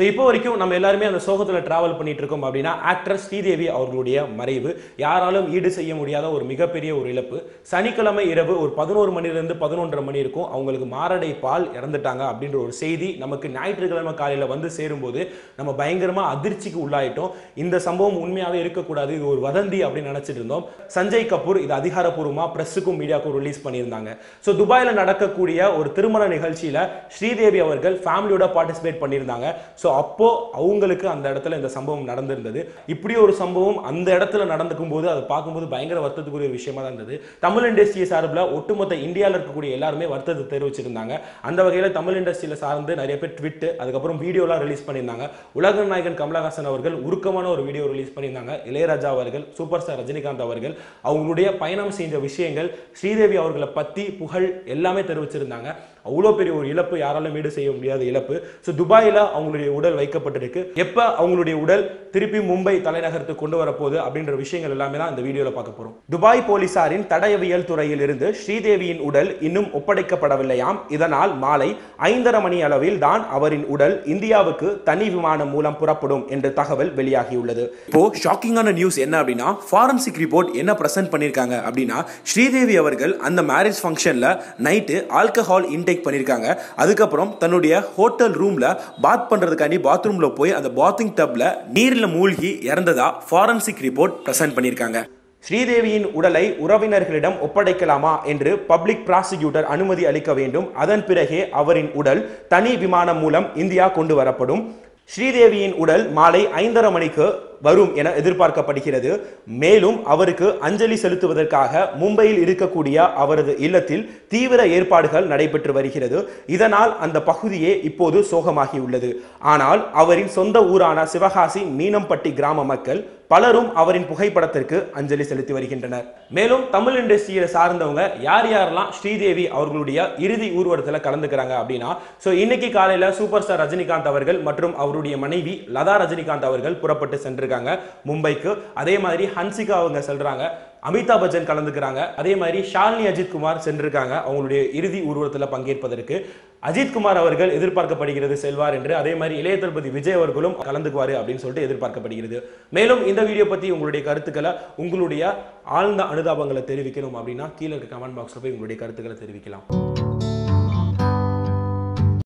So இப்போ வரைக்கும் நம்ம எல்லாருமே அந்த சோகத்தில் ட்ராவல் பண்ணிட்டு இருக்கோம் அப்படின்னா ஆக்டர் ஸ்ரீதேவி அவர்களுடைய மறைவு யாராலும் ஈடு செய்ய முடியாத ஒரு மிகப்பெரிய ஒரு இழப்பு. சனிக்கிழமை இரவு ஒரு பதினோரு மணிலேருந்து பதினொன்றரை மணி இருக்கும். அவங்களுக்கு மாரடை பால் இறந்துட்டாங்க அப்படின்ற ஒரு செய்தி நமக்கு ஞாயிற்றுக்கிழமை காலையில் வந்து சேரும்போது நம்ம பயங்கரமாக அதிர்ச்சிக்கு உள்ளாயிட்டோம். இந்த சம்பவம் உண்மையாகவே இருக்கக்கூடாது. இது ஒரு வதந்தி அப்படின்னு நினச்சிட்டு இருந்தோம். சஞ்சய் கபூர் இது அதிகாரப்பூர்வமாக ப்ரெஸ்ஸுக்கும் மீடியாவுக்கும் ரிலீஸ் பண்ணியிருந்தாங்க. ஸோ துபாயில் நடக்கக்கூடிய ஒரு திருமண நிகழ்ச்சியில் ஸ்ரீதேவி அவர்கள் ஃபேமிலியோட பார்ட்டிசிபேட் பண்ணியிருந்தாங்க. ஸோ அப்போ அவங்களுக்கு அந்த இடத்துல இந்த சம்பவம் நடந்திருந்தது. இப்படி ஒரு சம்பவம் அந்த இடத்துல நடந்துக்கும் போது அதை பார்க்கும்போது பயங்கர வருத்தத்துக்குரிய விஷயமா தான் இருந்தது. தமிழ் இண்டஸ்ட்ரியை சார்பில் ஒட்டுமொத்த இந்தியாவில் இருக்கக்கூடிய எல்லாருமே வருத்தத்தை தெரிவிச்சிருந்தாங்க. அந்த வகையில் தமிழ் இண்டஸ்ட்ரியில் சார்ந்து நிறைய பேர் ட்விட்டு அதுக்கப்புறம் வீடியோலாம் ரிலீஸ் பண்ணியிருந்தாங்க. உலக நாயகன் கமலஹாசன் அவர்கள் உருக்கமான ஒரு வீடியோ ரிலீஸ் பண்ணியிருந்தாங்க. இளையராஜா அவர்கள் சூப்பர் ஸ்டார் ரஜினிகாந்த் அவர்கள் அவங்களுடைய பயணம் செஞ்ச விஷயங்கள் ஸ்ரீதேவி அவர்களை பற்றி புகழ் எல்லாமே தெரிவிச்சிருந்தாங்க. அவ்வளோ பெரிய ஒரு இழப்பு யாராலும் ஈடு செய்ய முடியாத இழப்பு. ஸோ துபாயில் அவங்களுடைய உடல் வைக்கப்பட்டிருக்கு. எப்போ அவங்களுடைய உடல் திருப்பி மும்பை தலைநகரத்துக்கு கொண்டு வரப்போகுது அப்படின்ற விஷயங்கள் எல்லாமே தான் இந்த வீடியோவில் பார்க்க போகிறோம் துபாய் போலீசாரின் தடயவியல் துறையில் இருந்து ஸ்ரீதேவியின் உடல் இன்னும் ஒப்படைக்கப்படவில்லையாம். இதனால் மாலை ஐந்தரை மணி அளவில் தான் அவரின் உடல் இந்தியாவுக்கு தனி விமானம் மூலம் புறப்படும் என்ற தகவல் வெளியாகியுள்ளது. இப்போ ஷாக்கிங்கான நியூஸ் என்ன அப்படின்னா ஃபாரன்சிக் ரிப்போர்ட் என்ன பிரசன்ட் பண்ணியிருக்காங்க அப்படின்னா ஸ்ரீதேவி அவர்கள் அந்த மேரேஜ் ஃபங்க்ஷனில் நைட்டு ஆல்கஹால் இன்டேக் பண்ணியிருக்காங்க அதுக்கப்புறம் தன்னுடைய ஹோட்டல் ரூமில் பாத் பண்ணுறதுக்கு பண்ணுறதுக்காண்டி பாத்ரூம்ல போய் அந்த பாத்திங் டப்ல நீரில் மூழ்கி இறந்ததா ஃபாரன்சிக் ரிப்போர்ட் பிரசன்ட் பண்ணியிருக்காங்க ஸ்ரீதேவியின் உடலை உறவினர்களிடம் ஒப்படைக்கலாமா என்று பப்ளிக் ப்ராசிக்யூட்டர் அனுமதி அளிக்க வேண்டும். அதன் பிறகே அவரின் உடல் தனி விமானம் மூலம் இந்தியா கொண்டு வரப்படும். ஸ்ரீதேவியின் உடல் மாலை ஐந்தரை மணிக்கு வரும் என எதிர்பார்க்கப்படுகிறது. மேலும் அவருக்கு அஞ்சலி செலுத்துவதற்காக மும்பையில் இருக்கக்கூடிய அவரது இல்லத்தில் தீவிர ஏற்பாடுகள் நடைபெற்று வருகிறது. இதனால் அந்த பகுதியே இப்போது சோகமாகியுள்ளது. ஆனால் அவரின் சொந்த ஊரான சிவகாசி மீனம்பட்டி கிராம மக்கள் பலரும் அவரின் புகைப்படத்திற்கு அஞ்சலி செலுத்தி வருகின்றனர். மேலும் தமிழ் இண்டஸ்ட்ரியை சார்ந்தவங்க யார் யாரெல்லாம் ஸ்ரீதேவி அவர்களுடைய இறுதி ஊர்வலத்தில் கலந்துக்கிறாங்க அப்படின்னா ஸோ இன்னைக்கு காலையில் சூப்பர் ஸ்டார் ரஜினிகாந்த் அவர்கள் மற்றும் அவருடைய மனைவி லதா ரஜினிகாந்த் அவர்கள் புறப்பட்டு சென்று சென்றிருக்காங்க மும்பைக்கு. அதே மாதிரி ஹன்சிகா அவங்க செல்றாங்க. அமிதாப் பச்சன் கலந்துக்கிறாங்க. அதே மாதிரி ஷாலினி அஜித் குமார் சென்றிருக்காங்க. அவங்களுடைய இறுதி ஊர்வலத்தில் பங்கேற்பதற்கு. அஜித் குமார் அவர்கள் எதிர்பார்க்கப்படுகிறது செல்வார் என்று. அதே மாதிரி இளைய தளபதி விஜய் அவர்களும் கலந்துக்குவார் அப்படின்னு சொல்லிட்டு எதிர்பார்க்கப்படுகிறது. மேலும் இந்த வீடியோ பற்றி உங்களுடைய கருத்துக்களை உங்களுடைய ஆழ்ந்த அனுதாபங்களை தெரிவிக்கணும் அப்படின்னா கீழே இருக்க கமெண்ட் பாக்ஸில் போய் உங்களுடைய கருத்துக்களை தெரிவிக்கலாம்.